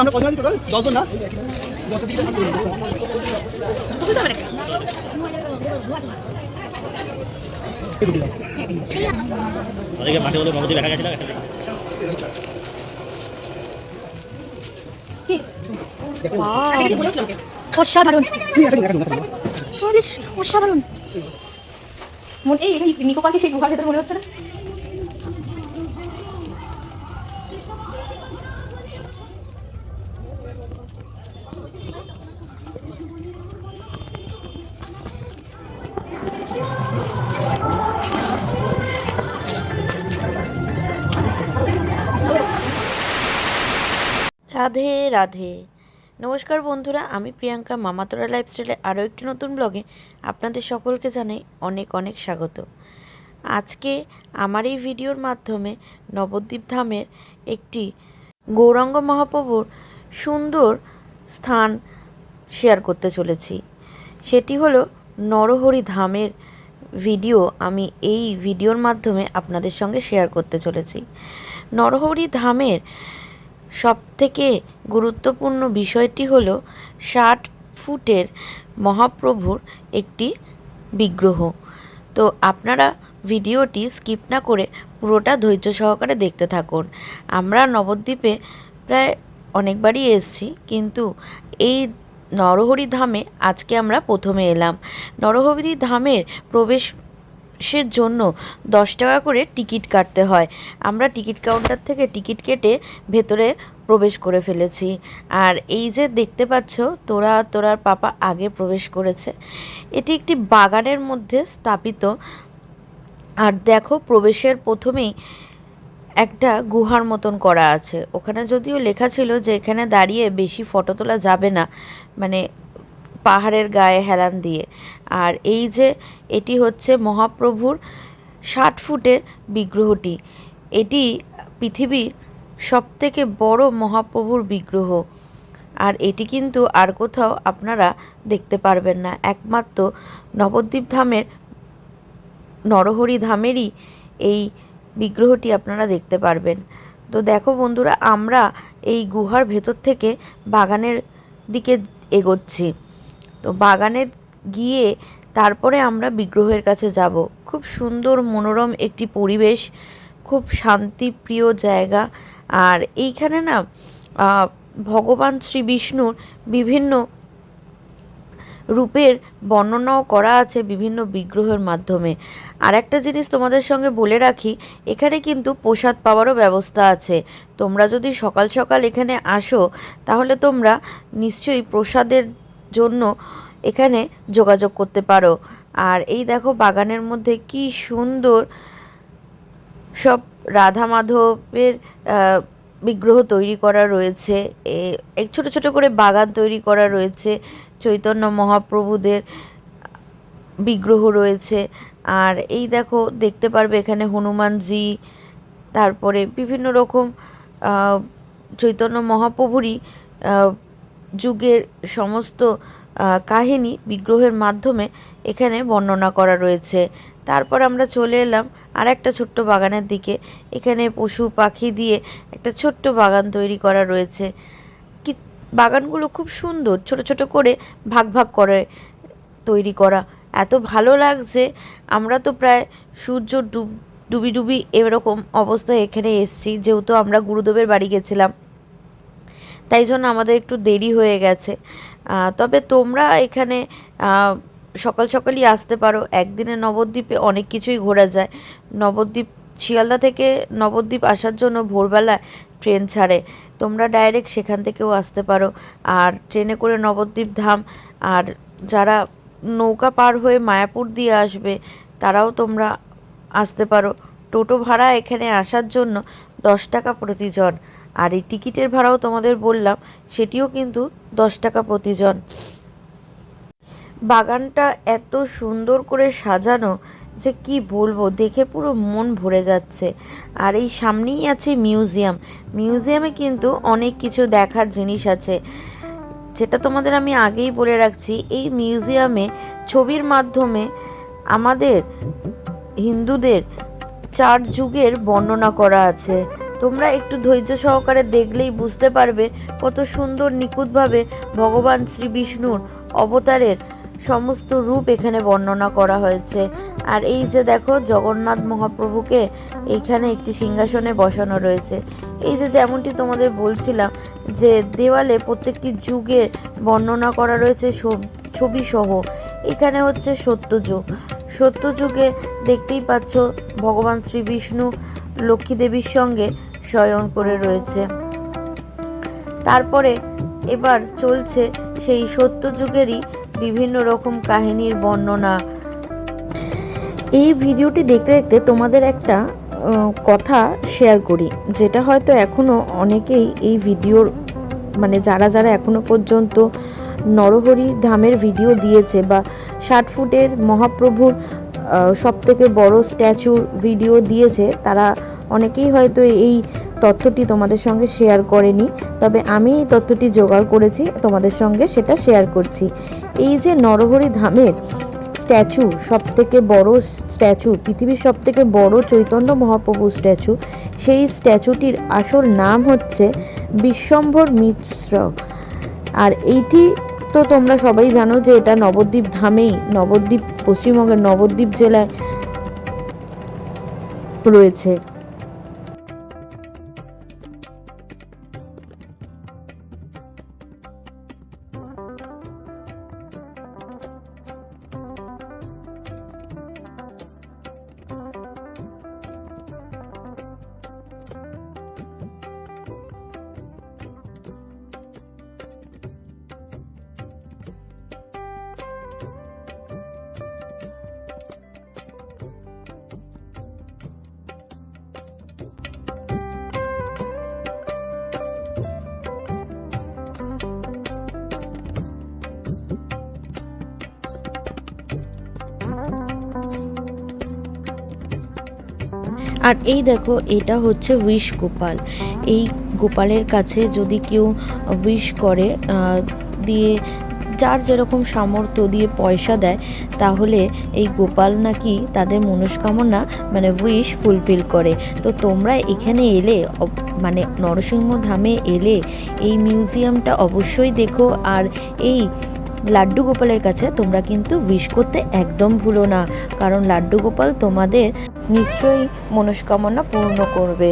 আমরা কজন টোটাল? দশজন না? মাঠে বলে গেছিল অসাধারণ। অসাধারণ। মনে এই এই নিকো পাখি সেই গুহার ভেতর মনে হচ্ছে না? রাধে রাধে। নমস্কার বন্ধুরা, আমি প্রিয়াঙ্কা মামাতোরা লাইফস্টাইলে আরও একটি নতুন ব্লগে আপনাদের সকলকে জানাই অনেক অনেক স্বাগত। আজকে আমার এই ভিডিওর মাধ্যমে নবদ্বীপ ধামের একটি গৌরাঙ্গ মহাপ্রভুর সুন্দর স্থান শেয়ার করতে চলেছি। সেটি হলো নরহরি ধামের ভিডিও আমি এই ভিডিওর মাধ্যমে আপনাদের সঙ্গে শেয়ার করতে চলেছি। নরহরি ধামের সবথেকে গুরুত্বপূর্ণ বিষয়টি হল ষাট ফুটের মহাপ্রভুর একটি বিগ্রহ। তো আপনারা ভিডিওটি স্কিপ না করে পুরোটা ধৈর্য সহকারে দেখতে থাকুন। আমরা নবদ্বীপে প্রায় অনেকবারই এসেছি, কিন্তু এই নরহরি ধামে আজকে আমরা প্রথমে এলাম। নরহরি ধামের প্রবেশ সের জন্য দশ টাকা করে টিকিট কাটতে হয়। আমরা টিকিট কাউন্টার থেকে টিকিট কেটে ভেতরে প্রবেশ করে ফেলেছি। আর এই যে দেখতে পাচ্ছ, তোরা তোরার পাপা আগে প্রবেশ করেছে। এটি একটি বাগানের মধ্যে স্থাপিত। আর দেখো, প্রবেশের প্রথমেই একটা গুহার মতন করা আছে। ওখানে যদিও লেখা ছিল যে এখানে দাঁড়িয়ে বেশি ফটো তোলা যাবে না মানে পাহাড়ের গায়ে হেলান দিয়ে। আর এই যে এটি হচ্ছে মহাপ্রভুর ষাট ফুটের বিগ্রহটি, এটি পৃথিবীর সবথেকে বড় মহাপ্রভুর বিগ্রহ। আর এটি কিন্তু আর কোথাও আপনারা দেখতে পারবেন না। একমাত্র নবদ্বীপ ধামের, নরহরি ধামেরই এই বিগ্রহটি আপনারা দেখতে পারবেন। তো দেখো বন্ধুরা, আমরা এই গুহার ভেতর থেকে বাগানের দিকে এগোচ্ছি। তো বাগানে গিয়ে তারপরে আমরা বিগ্রহের কাছে যাব। খুব সুন্দর, মনোরম একটি পরিবেশ, খুব শান্তিপ্রিয় জায়গা। আর এইখানে না ভগবান শ্রী বিষ্ণুর বিভিন্ন রূপের বর্ণনাও করা আছে বিভিন্ন বিগ্রহের মাধ্যমে। আর একটা জিনিস তোমাদের সঙ্গে বলে রাখি, এখানে কিন্তু প্রসাদ পাওয়ারও ব্যবস্থা আছে। তোমরা যদি সকাল সকাল এখানে আসো, তাহলে তোমরা নিশ্চয়ই প্রসাদের জন্য এখানে যোগাযোগ করতে পারো। আর এই দেখো বাগানের মধ্যে কি সুন্দর সব রাধা মাধবের বিগ্রহ তৈরি করা রয়েছে। এক ছোট ছোট করে বাগান তৈরি করা রয়েছে। চৈতন্য মহাপ্রভুদের বিগ্রহ রয়েছে। আর এই দেখো দেখতে পারবে এখানে হনুমানজি, তারপরে বিভিন্ন রকম চৈতন্য মহাপ্রভুরই যুগের সমস্ত কাহিনী বিগ্রহের মাধ্যমে এখানে বর্ণনা করা রয়েছে। তারপর আমরা চলে এলাম আর একটা ছোট্ট বাগানের দিকে। এখানে পশু, পাখি দিয়ে একটা ছোট্ট বাগান তৈরি করা রয়েছে। কি, বাগানগুলো খুব সুন্দর, ছোট ছোট করে ভাগ ভাগ করে তৈরি করা। এত ভালো লাগছে, আমরা তো প্রায় সূর্য ডুব, ডুবি ডুবি এরকম অবস্থায় এখানে এসেছি। যেহেতু আমরা গুরুদেবের বাড়ি গেছিলাম। তাই জন্য আমাদের একটু দেরি হয়ে গেছে। তবে তোমরা এখানে সকাল সকালই আসতে পারো। একদিনে নবদ্বীপে অনেক কিছুই ঘোরা যায়। নবদ্বীপ, শিয়ালদা থেকে নবদ্বীপ আসার জন্য ভোরবেলায় ট্রেন ছাড়ে। তোমরা ডাইরেক্ট সেখান থেকেও আসতে পারো। আর ট্রেনে করে নবদ্বীপ ধাম, আর যারা নৌকা পার হয়ে মায়াপুর দিয়ে আসবে, তারাও তোমরা আসতে পারো। টোটো ভাড়া এখানে আসার জন্য দশ টাকা প্রতিজন। আর এই টিকিটের ভাড়াও তোমাদের বললাম, সেটিও কিন্তু দশ টাকা প্রতিজন। বাগানটা এত সুন্দর করে সাজানো যে কি বলব, দেখে পুরো মন ভরে যাচ্ছে। আর এই সামনেই আছে মিউজিয়াম। মিউজিয়ামে কিন্তু অনেক কিছু দেখার জিনিস আছে। যেটা তোমাদের আমি আগেই বলে রাখছি, এই মিউজিয়ামে ছবির মাধ্যমে আমাদের হিন্দুদের চার যুগের বর্ণনা করা আছে। তোমরা একটু ধৈর্য সহকারে দেখলেই বুঝতে পারবে কত সুন্দর নিখুঁতভাবে ভগবান শ্রী বিষ্ণুর অবতারের সমস্ত রূপ এখানে বর্ণনা করা হয়েছে। আর এই যে দেখো, জগন্নাথ মহাপ্রভুকে এইখানে একটি সিংহাসনে বসানো রয়েছে। এই যে যেমনটি তোমাদের বলছিলাম যে দেওয়ালে প্রত্যেকটি যুগের বর্ণনা করা রয়েছে ছবি সহ এখানে হচ্ছে সত্যযুগ। সত্যযুগে দেখতেই পাচ্ছ ভগবান শ্রী বিষ্ণু লক্ষ্মী দেবীর সঙ্গে শয়ন করে রয়েছে। তারপরে এবার চলছে সেই সত্যযুগেরই বিভিন্ন রকম কাহিনীর বর্ণনা। এই ভিডিওটি দেখতে দেখতে তোমাদের একটা কথা শেয়ার করি, যেটা হয়তো এখনও অনেকেই এই ভিডিওর মানে যারা যারা এখনও পর্যন্ত নরহরি ধামের ভিডিও দিয়েছে বা ষাট ফুটের মহাপ্রভুর সব থেকে বড় স্ট্যাচুর ভিডিও দিয়েছে। তারা অনেকেই হয়তো এই তথ্যটি তোমাদের সঙ্গে শেয়ার করেনি, তবে আমি এই তথ্যটি জোগাড় করেছি, তোমাদের সঙ্গে সেটা শেয়ার করছি। এই যে নরহরি ধামের স্ট্যাচু সব থেকে বড় স্ট্যাচু পৃথিবীর সব থেকে বড় চৈতন্য মহাপ্রভু স্ট্যাচু সেই স্ট্যাচুটির আসল নাম হচ্ছে বিশ্বম্ভর মিশ্র আর এইটি তো তোমরা সবাই জানো যে এটা নবদ্বীপ ধামেই, নবদ্বীপ পশ্চিমবঙ্গের নবদ্বীপ জেলায় রয়েছে। আর এই দেখো, এটা হচ্ছে উইশ গোপাল। এই গোপালের কাছে যদি কেউ উইশ করে দিয়ে যার যেরকম সামর্থ্য দিয়ে পয়সা দেয়, তাহলে এই গোপাল নাকি তাদের মনস্কামনা মানে উইশ ফুলফিল করে। তো তোমরা এখানে এলে মানে নরসিংহ ধামে এলে এই মিউজিয়ামটা অবশ্যই দেখো। আর এই লাড্ডু গোপালের কাছে তোমরা কিন্তু উইশ করতে একদম ভুলো না। কারণ লাড্ডু গোপাল তোমাদের নিশ্চয়ই মনস্কামনা পূর্ণ করবে।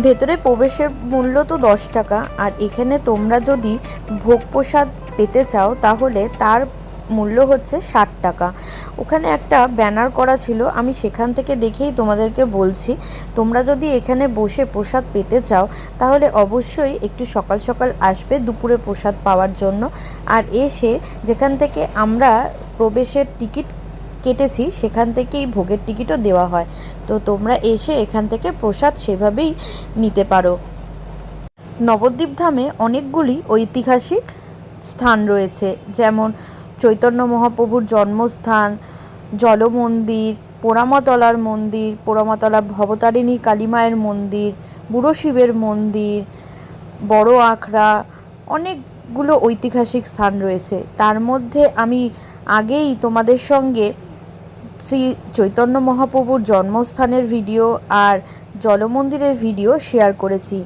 ভেতরে প্রবেশের মূল্য তো দশ টাকা, আর এখানে তোমরা যদি ভোগ প্রসাদ পেতে চাও, তাহলে তার মূল্য হচ্ছে ষাট টাকা। ওখানে একটা ব্যানার করা ছিল, আমি সেখান থেকে দেখেই তোমাদেরকে বলছি, তোমরা যদি এখানে বসে প্রসাদ পেতে চাও, তাহলে অবশ্যই একটু সকাল সকাল আসবে দুপুরে প্রসাদ পাওয়ার জন্য। আর এসে যেখান থেকে আমরা প্রবেশের টিকিট কেটেছি, সেখান থেকেই ভোগের টিকিটও দেওয়া হয়। তো তোমরা এসে এখান থেকে প্রসাদ সেভাবেই নিতে পারো। নবদ্বীপ ধামে অনেকগুলি ঐতিহাসিক স্থান রয়েছে, যেমন চৈতন্য মহাপ্রভুর জন্মস্থান, জলমন্দির, পোড়ামাতলার মন্দির, পোড়ামাতলা ভবতারিণী কালীমায়ের মন্দির, বুড়ো শিবের মন্দির, বড় আখড়া, অনেকগুলো ঐতিহাসিক স্থান রয়েছে। তার মধ্যে আমি আগেই তোমাদের সঙ্গে শ্রী চৈতন্য মহাপ্রভুর জন্মস্থানের ভিডিও আর জলমন্দিরের ভিডিও শেয়ার করেছি।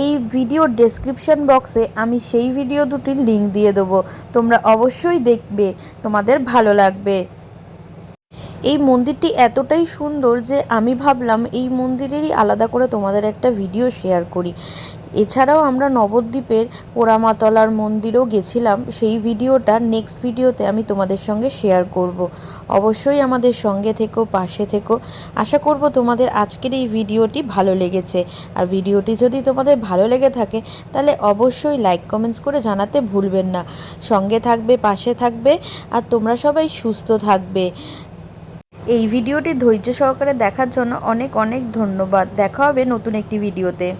এই ভিডিওর ডেসক্রিপশন বক্সে আমি সেই ভিডিও দুটির লিংক দিয়ে দেবো। তোমরা অবশ্যই দেখবে, তোমাদের ভালো লাগবে। এই মন্দিরটি এতটাই সুন্দর যে আমি ভাবলাম এই মন্দিরেরই আলাদা করে তোমাদের একটা ভিডিও শেয়ার করি। এছাড়াও আমরা নবদ্বীপের পোড়ামাতলার মন্দিরও গেছিলাম। সেই ভিডিওটা নেক্সট ভিডিওতে আমি তোমাদের সঙ্গে শেয়ার করব। অবশ্যই আমাদের সঙ্গে থেকো, পাশে থেকো। আশা করব তোমাদের আজকের এই ভিডিওটি ভালো লেগেছে। আর ভিডিওটি যদি তোমাদের ভালো লেগে থাকে, তাহলে অবশ্যই লাইক কমেন্টস করে জানাতে ভুলবেন না। সঙ্গে থাকবে, পাশে থাকবে, আর তোমরা সবাই সুস্থ থাকবে। এই ভিডিওটি ধৈর্য সহকারে দেখার জন্য অনেক অনেক ধন্যবাদ। দেখা হবে নতুন একটি ভিডিওতে।